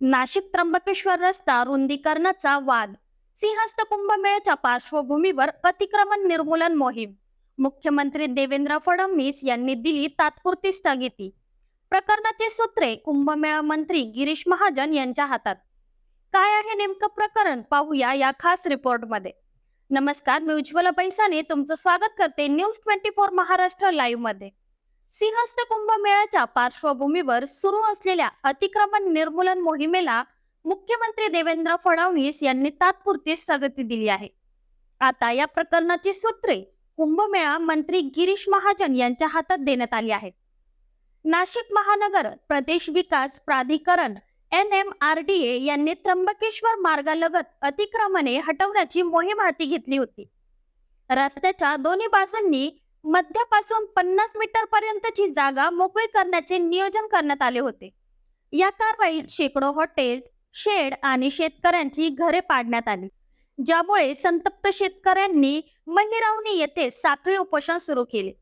नाशिक त्र्यंबकेश्वर रस्ता रुंदीकरणाचा वाद. सिंहस्थ कुंभमेळ्याच्या पार्श्वभूमीवर अतिक्रमण निर्मूलन मोहीम. मुख्यमंत्री देवेंद्र फडणवीस यांनी दिली तात्पुरती स्थगिती. प्रकरणाची सूत्रे कुंभमेळा मंत्री गिरीश महाजन यांच्या हातात. काय आहे नेमकं प्रकरण? पाहूया या खास रिपोर्टमध्ये. नमस्कार मी उज्ज्वला पैसाने तुमचं स्वागत करते न्यूज ट्वेंटी फोर महाराष्ट्र लाईव्हमध्ये सिंहस्थ कुंभमेळ्याच्या पार्श्वभूमीवर सुरू असलेल्या अतिक्रमण निर्मूलन मोहिमेला मुख्यमंत्री देवेंद्र फडणवीस यांनी तात्पुरती स्थगिती दिली आहे. आता या प्रकरणाची सूत्रे कुंभमेळा मंत्री गिरीश महाजन यांच्या हातात देण्यात आली आहेत. नाशिक महानगर प्रदेश विकास प्राधिकरण N M R D A यांनी त्र्यंबकेश्वर मार्गालगत अतिक्रमणे हटवण्याची मोहीम हाती घेतली होती. रस्त्याच्या दोन्ही बाजूंनी मध्यापासून पन्नास मीटर पर्यंतची जागा मोकळी करण्याचे नियोजन करण्यात आले होते. या कारवाईत शेकडो हॉटेल शेड आणि शेतकऱ्यांची घरे पाडण्यात आली ज्यामुळे संतप्त शेतकऱ्यांनी महिरावणी येथे साखळी उपोषण सुरू केले.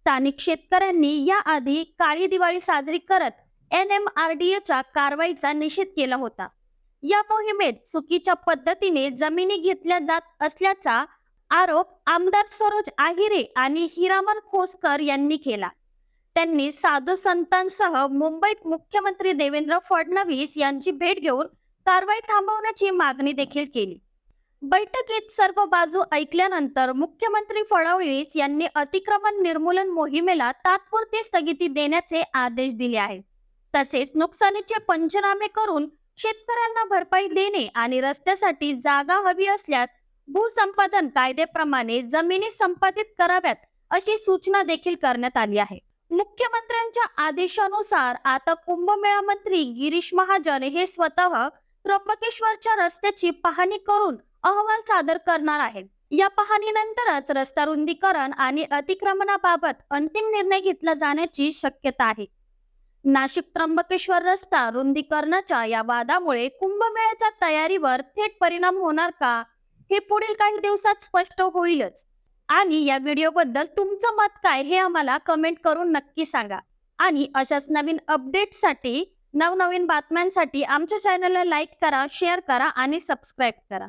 स्थानिक शेतकऱ्यांनी याआधी काळी दिवाळी साजरी करत एन एम आर डी एच्या कारवाईचा निषेध केला होता. या मोहिमेत चुकीच्या पद्धतीने जमिनी घेतल्या जात असल्याचा आरोप आमदार सरोज आहिरे आणि हिरामन खोसकर यांनी केला. त्यांनी साधू संतांसह मुंबईत मुख्यमंत्री देवेंद्र फडणवीस यांची भेट घेऊन कारवाई थांबवण्याची मागणी देखील केली. बैठकीत सर्व बाजू ऐकल्यानंतर मुख्यमंत्री फडणवीस यांनी अतिक्रमण निर्मूलन मोहिमेला तात्पुरती स्थगिती देण्याचे आदेश दिले आहेत. तसेच नुकसानीचे पंचनामे करून शेतकऱ्यांना भरपाई देणे आणि रस्त्यासाठी जागा हवी असल्यास भूसंपादन कायद्याप्रमाणे जमिनी संपादित कराव्यात अशी सूचना देखील करण्यात आली आहे. मुख्यमंत्र्यांच्या आदेशानुसार आता कुंभमेळा मंत्री गिरीश महाजन हे स्वतः त्र्यंबकेश्वरच्या रस्त्याची पाहणी करून अहवाल सादर करणार आहेत. या पाहणीनंतरच रस्ता रुंदीकरण आणि अतिक्रमणाबाबत अंतिम निर्णय घेतला जाण्याची शक्यता आहे. नाशिक त्र्यंबकेश्वर रस्ता रुंदीकरणाच्या या वादामुळे कुंभमेळ्याच्या तयारीवर थेट परिणाम होणार का? हे पुढील काही दिवसात स्पष्ट होईलच. आणि या व्हिडिओबद्दल तुमचं मत काय हे आम्हाला कमेंट करून नक्की सांगा. आणि अशाच नवीन अपडेटसाठी नवनवीन बातम्यांसाठी आमच्या चॅनलला लाईक करा शेअर करा आणि सबस्क्राईब करा.